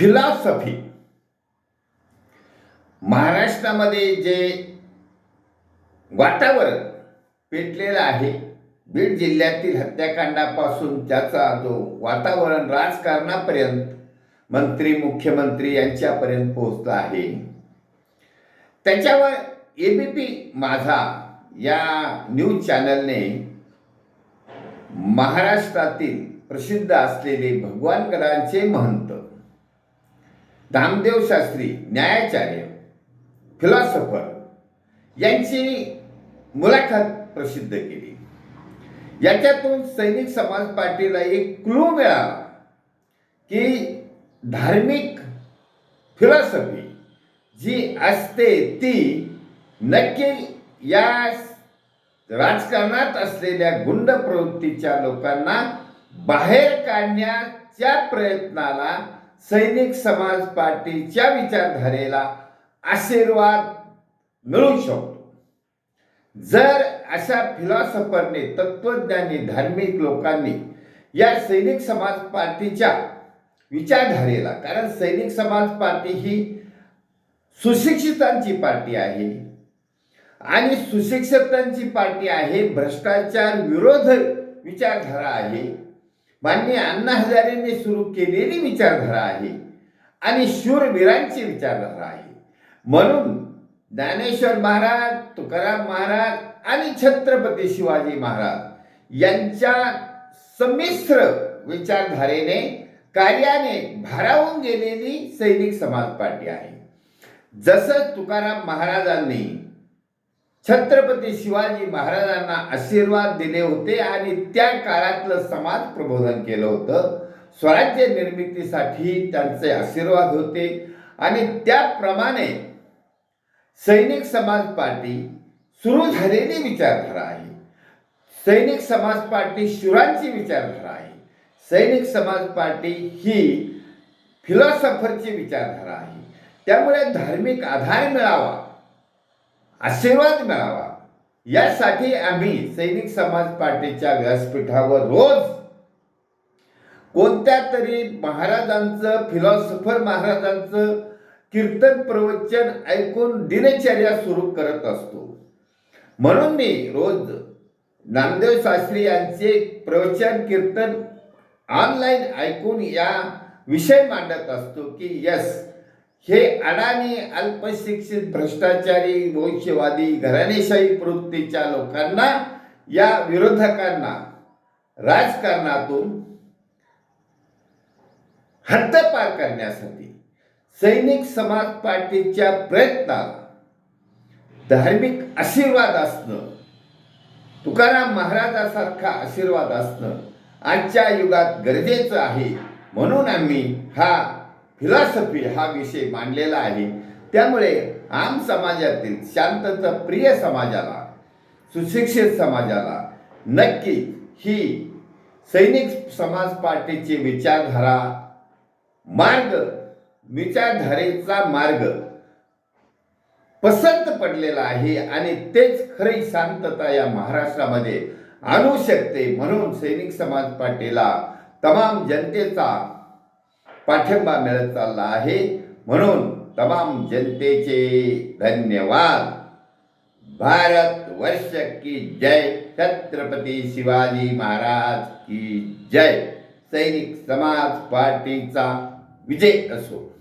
Philosophy. महाराष्ट्रामध्ये जे वातावरण पेटलेलं आहे बीड जिल्ह्यातील हत्याकांडापासून त्याचा जो वातावरण राजकारणापर्यंत मंत्री मुख्यमंत्री यांच्यापर्यंत पोहोचला आहे. त्याच्यावर ए बी पी माझा या न्यूज चॅनलने महाराष्ट्रातील प्रसिद्ध असलेले भगवानगडांचे महंत धामदेव शास्त्री न्यायाचार्य फिलॉसॉफर यांची मुलाखत प्रसिद्ध केली. याच्यातून सैनिक समाज पार्टीला एक क्लू मिळाला की धार्मिक फिलॉसॉफी जी असते ती नक्की या राजकारणात असलेल्या गुंड प्रवृत्तीच्या लोकांना बाहेर काढण्याच्या प्रयत्नाला सैनिक समाज पार्टीच्या विचारधारेला आशीर्वाद मिळू शकतो. जर अशा फिलॉसॉफरने तत्वज्ञानी धार्मिक लोकांनी या सैनिक समाज पार्टीच्या विचारधारेला कारण सैनिक समाज पार्टी ही सुशिक्षितांची पार्टी आहे आणि सुशिक्षितांची पार्टी आहे भ्रष्टाचार विरोध विचारधारा आहे मान्य अण्णा हजारेंनी सुरू केलेली विचारधारा आहे आणि शूरवीरांची विचारधारा आहे. म्हणून ज्ञानेश्वर महाराज तुकाराम महाराज आणि छत्रपती शिवाजी महाराज यांच्या संमिश्र विचारधारेने कार्याने भारावून गेलेली सैनिक समाज पार्टी आहे. जसं तुकाराम महाराजांनी छत्रपती शिवाजी महाराजांना आशीर्वाद दिले होते आणि त्या काळातलं समाज प्रबोधन केलं होतं. स्वराज्य निर्मितीसाठी त्यांचे आशीर्वाद होते. आणि त्याप्रमाणे सैनिक समाज पार्टी सुरू झालेली विचारधारा आहे. सैनिक समाज पार्टी शुरांची विचारधारा आहे. सैनिक समाज पार्टी ही फिलॉसॉफरची विचारधारा आहे. त्यामुळे धार्मिक आधार मिळावा. आशीर्वाद मिळावा. यासाठी आम्ही सैनिक समाज पार्टीच्या व्यासपीठावर रोज कोणत्या तरी महाराजांचं फिलॉसॉफर महाराजांचं कीर्तन प्रवचन ऐकून दिनचर्या सुरू करत असतो. म्हणून मी रोज नामदेव शास्त्री यांचे प्रवचन कीर्तन ऑनलाईन ऐकून या विषय मांडत असतो की यस हे अडाणी अल्पशिक्षित भ्रष्टाचारी वंशवादी घराणेशाही प्रवृत्तीच्या लोकांना या विरोधकांना राजकारणातून हद्दपार करण्यासाठी सैनिक समाज पार्टीच्या प्रयत्नाला धार्मिक आशीर्वाद असणं तुकाराम महाराजासारखा आशीर्वाद असणं आजच्या युगात गरजेचं आहे. म्हणून आम्ही हा फिलॉसॉफी हा विषय मांडलेला आहे. त्यामुळे आम समाजातील शांतता प्रिय समाजाला सुशिक्षित समाजाला नक्की ही सैनिक समाज पार्टीची विचारधारा मार्ग विचारधारेचा मार्ग पसंत पडलेला आहे आणि तेच खरी शांतता या महाराष्ट्रामध्ये आणू शकते म्हणून सैनिक समाज पार्टीला तमाम जनतेचा पाठिंबा मिळत चालला आहे. म्हणून तमाम जनतेचे धन्यवाद. भारत वर्ष की जय. छत्रपती शिवाजी महाराज की जय. सैनिक समाज पार्टीचा विजय असो.